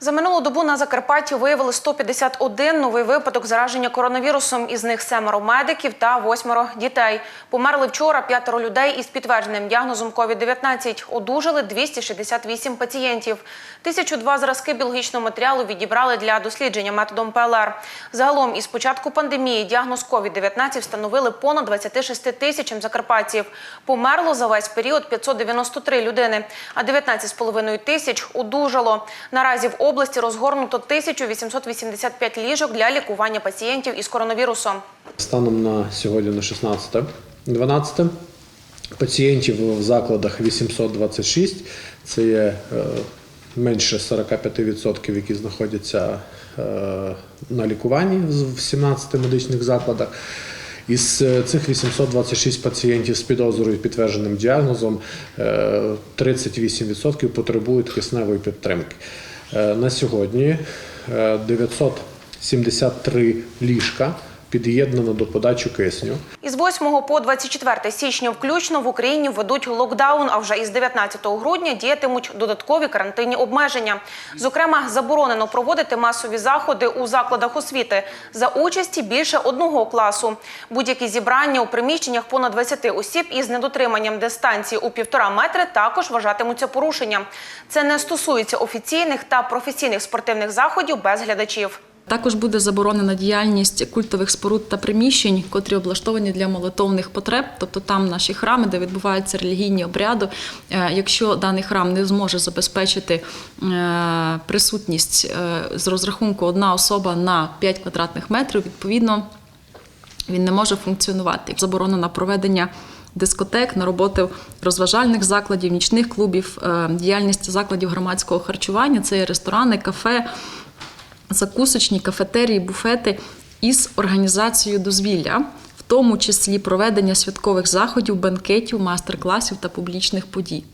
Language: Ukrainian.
За минулу добу на Закарпатті виявили 151 новий випадок зараження коронавірусом. Із них семеро медиків та восьмеро дітей. Померли вчора п'ятеро людей із підтвердженим діагнозом COVID-19. Одужали 268 пацієнтів. 1002 зразки біологічного матеріалу відібрали для дослідження методом ПЛР. Загалом із початку пандемії діагноз COVID-19 встановили понад 26 тисячам закарпатців. Померло за весь період 593 людини, а 19,5 тисяч одужало. Наразі в області розгорнуто 1885 ліжок для лікування пацієнтів із коронавірусом. Станом на сьогодні на 16 12 пацієнтів в закладах 826. Це є е, менше 45%, які знаходяться е, на лікуванні в 17 медичних закладах. Із е, цих 826 пацієнтів з підозрою і підтвердженим діагнозом е, 38% потребують кисневої підтримки. Е, На сьогодні е, 973 ліжка під'єднано до подачі кисню. Із 8 по 24 січня включно в Україні введуть локдаун, а вже із 19 грудня діятимуть додаткові карантинні обмеження. Зокрема, заборонено проводити масові заходи у закладах освіти за участі більше одного класу. Будь-які зібрання у приміщеннях понад 20 осіб із недотриманням дистанції у півтора метри також вважатимуться порушенням. Це не стосується офіційних та професійних спортивних заходів без глядачів. Також буде заборонена діяльність культових споруд та приміщень, котрі облаштовані для молитовних потреб, тобто там наші храми, де відбуваються релігійні обряди. Е, Якщо даний храм не зможе забезпечити е, присутність е, з розрахунку одна особа на 5 квадратних метрів, відповідно він не може функціонувати. Заборонено проведення дискотек, на роботи розважальних закладів, нічних клубів, діяльність закладів громадського харчування, це є ресторани, кафе, закусочні, кафетерії, буфети із організацією дозвілля, в тому числі проведення святкових заходів, банкетів, мастер-класів та публічних подій.